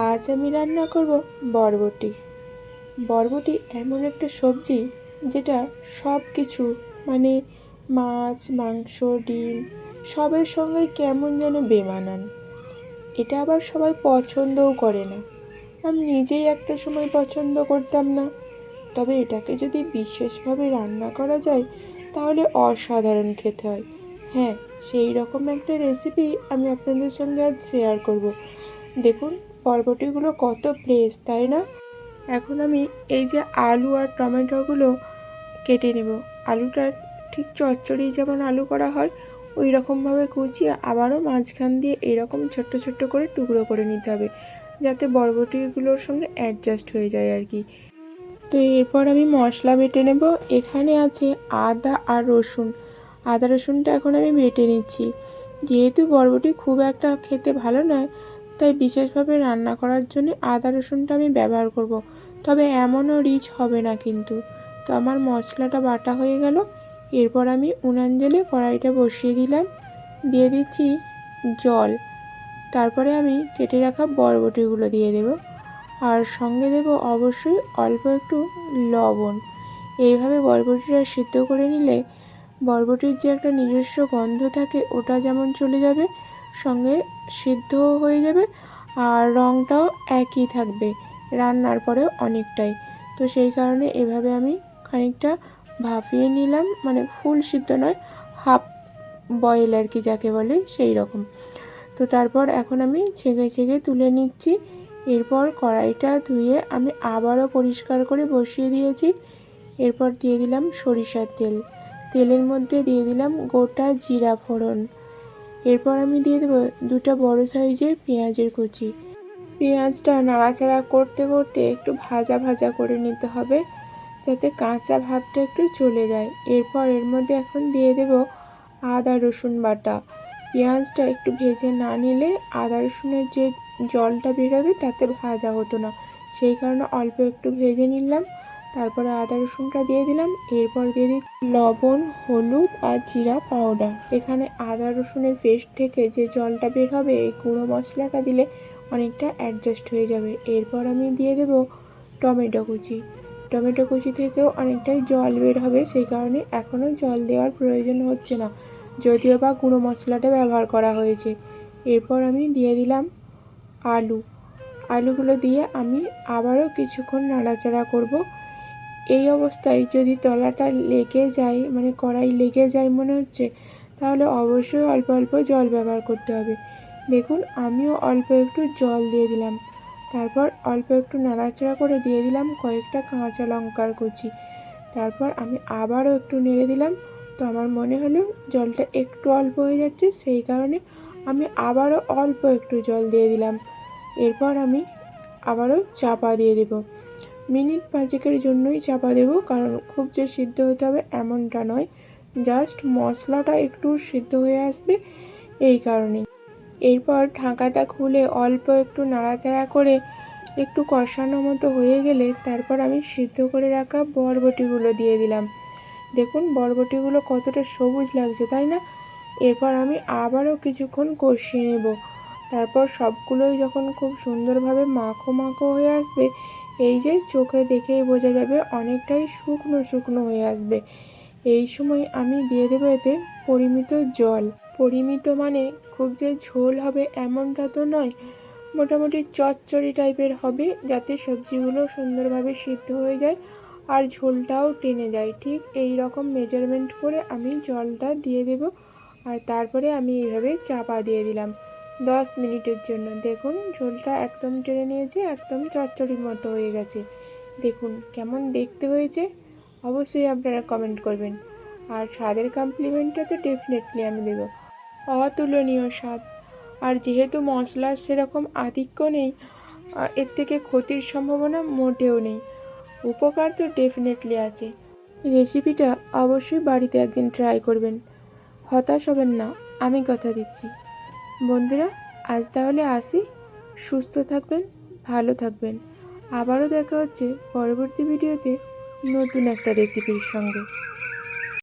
আজ আমি রান্না করব বরবটি। বরবটি এমন একটা সবজি যেটা সব কিছু মানে মাছ, মাংস, ডিম, সবের সঙ্গে কেমন যেন বেমানান। এটা আবার সবাই পছন্দও করে না। আমি নিজেই একটা সময় পছন্দ করতাম না। তবে এটাকে যদি বিশেষভাবে রান্না করা যায়, তাহলে অসাধারণ খেতে হয়। হ্যাঁ সেই রকম একটা রেসিপি আমি আপনাদের সঙ্গে আজ শেয়ার করব। দেখুন বরবটিগুলো কত ফ্রেশ তাই না? এখন আমি এই যে আলু আর টমেটোগুলো কেটে নেব। আলুটা ঠিক চচ্চড়ি যেমন আলু করা হয় ওই রকমভাবে কুচিয়ে আবারও মাঝখান দিয়ে এরকম ছোট্ট ছোট্ট করে টুকরো করে নিতে হবে, যাতে বরবটিগুলোর সঙ্গে অ্যাডজাস্ট হয়ে যায় আর কি। তো এরপর আমি মশলা বেটে নেব। এখানে আছে আদা আর রসুন। আদা রসুনটা এখন আমি বেটে নিচ্ছি। যেহেতু বরবটি খুব একটা খেতে ভালো নয় তাই বিশেষভাবে রান্না করার জন্য আদা রসুনটা আমি ব্যবহার করব। তবে এমনও রিচ হবে না কিন্তু। তো আমার মশলাটা বাটা হয়ে গেল। এরপর আমি উনান জেলে কড়াইটা বসিয়ে দিলাম। দিয়ে দিচ্ছি জল। তারপরে আমি কেটে রাখা বরবটিগুলো দিয়ে দেব। আর সঙ্গে দেব অবশ্যই অল্প একটু লবণ। এইভাবে বরবটিটা সিদ্ধ করে নিলে বরবটির যে একটা নিজস্ব গন্ধ থাকে, ওটা যেমন চলে যাবে সঙ্গে সিদ্ধও হয়ে যাবে আর রঙটাও একই থাকবে, রান্নার পরেও অনেকটাই। তো সেই কারণে এভাবে আমি খানিকটা ভাপিয়ে নিলাম মানে ফুল সিদ্ধ নয়, হাফ বয়েল আর কি যাকে বলে সেই রকম। তো তারপর এখন আমি ছেঁকে ছেঁকে তুলে নিচ্ছি। এরপর কড়াইটা ধুয়ে আমি আবারও পরিষ্কার করে বসিয়ে দিয়েছি। এরপর দিয়ে দিলাম সরিষার তেল। তেলের মধ্যে দিয়ে দিলাম গোটা জিরা ফোড়ন। এরপর আমি দিয়ে দেবো দুটো বড় সাইজের পেঁয়াজের কুচি। পেঁয়াজটা নাড়াচাড়া করতে করতে একটু ভাজা ভাজা করে নিতে হবে, যাতে কাঁচা ভাবটা একটু চলে যায়। এরপর এর মধ্যে এখন দিয়ে দেব আদা রসুন বাটা। পেঁয়াজটা একটু ভেজে না নিলে আদা রসুনের যে জলটা বেরোবে তাতে ভাজা হতো না, সেই কারণে অল্প একটু ভেজে নিলাম। তারপরে আদা রসুনটা দিয়ে দিলাম। এরপর দিয়ে দিচ্ছি লবণ, হলুদ আর জিরা পাউডার। এখানে আদা রসুনের পেস্ট থেকে যে জলটা বের হবে, এই গুঁড়ো মশলাটা দিলে অনেকটা অ্যাডজাস্ট হয়ে যাবে। এরপর আমি দিয়ে দেব টমেটো কুচি। টমেটো কুচি থেকেও অনেকটাই জল বের হবে, সেই কারণে এখনও জল দেওয়ার প্রয়োজন হচ্ছে না। যদিও বা গুঁড়ো মশলাটা ব্যবহার করা হয়েছে। এরপর আমি দিয়ে দিলাম আলু। আলুগুলো দিয়ে আমি আবারও কিছুক্ষণ নাড়াচাড়া করব। এই অবস্থায় যদি তলাটা লেগে যায় মানে কড়াই লেগে যায় মনে হচ্ছে, তাহলে অবশ্যই অল্প অল্প জল ব্যবহার করতে হবে। দেখুন, আমিও অল্প একটু জল দিয়ে দিলাম। তারপর অল্প একটু নাড়াচাড়া করে দিয়ে দিলাম কয়েকটা কাঁচা লঙ্কার কুচি। তারপর আমি আবারও একটু নেড়ে দিলাম। তো আমার মনে হলো জলটা একটু অল্প হয়ে যাচ্ছে, সেই কারণে আমি আবারও অল্প একটু জল দিয়ে দিলাম। এরপর আমি আবারও চাপা দিয়ে দেব। মিনিট পাঁচেকের জন্যই চাপা দেব, কারণ খুব যে সিদ্ধ হতে হবে এমনটা নয়। জাস্ট মশলাটা একটু সিদ্ধ হয়ে আসবে এই কারণেই। এরপর ঢাকাটা খুলে অল্প একটু নাড়াচাড়া করে একটু কষানো মতো হয়ে গেলে তারপর আমি সিদ্ধ করে রাখা বরবটিগুলো দিয়ে দিলাম। দেখুন বরবটিগুলো কতটা সবুজ লাগছে, তাই না? এরপর আমি আবারও কিছুক্ষণ কষিয়ে নেব। তারপর সবগুলোই যখন খুব সুন্দরভাবে মাখো মাখো হয়ে আসবে এই যে চোখে দেখেই বোঝা যাবে অনেকটাই শুকনো শুকনো হয়ে আসবে। এই সময় আমি দিয়ে দেবো এতে পরিমিত জল। পরিমিত মানে খুব যে ঝোল হবে এমনটা তো নয়। মোটামুটি চচ্চড়ি টাইপের হবে যাতে সবজিগুলো সুন্দরভাবে সিদ্ধ হয়ে যায় আর ঝোলটাও টেনে যায়। ঠিক এই রকম মেজারমেন্ট করে আমি জলটা দিয়ে দেব আর তারপরে আমি এইভাবে চাপা দিয়ে দিলাম। দশ মিনিটের জন্য। দেখুন, ঝোলটা একদম টেনে নিয়েছে, একদম চচ্চড়ির মতো হয়ে গেছে। দেখুন, কেমন দেখতে হয়েছে। অবশ্যই আপনারা কমেন্ট করবেন। আর স্বাদের কমপ্লিমেন্টটা তো ডেফিনেটলি আমি দেবো। অতুলনীয় স্বাদ। আর যেহেতু মশলার সেরকম আধিক্য নেই এর থেকে ক্ষতির সম্ভাবনা মোটেও নেই। উপকার তো ডেফিনেটলি আছে। রেসিপিটা অবশ্যই বাড়িতে একদিন ট্রাই করবেন। হতাশ হবেন না, আমি কথা দিচ্ছি। বন্ধুরা, আজ তাহলে আসি। সুস্থ থাকবেন, ভালো থাকবেন। আবারও দেখা হচ্ছে পরবর্তী ভিডিওতে নতুন একটা রেসিপির সঙ্গে।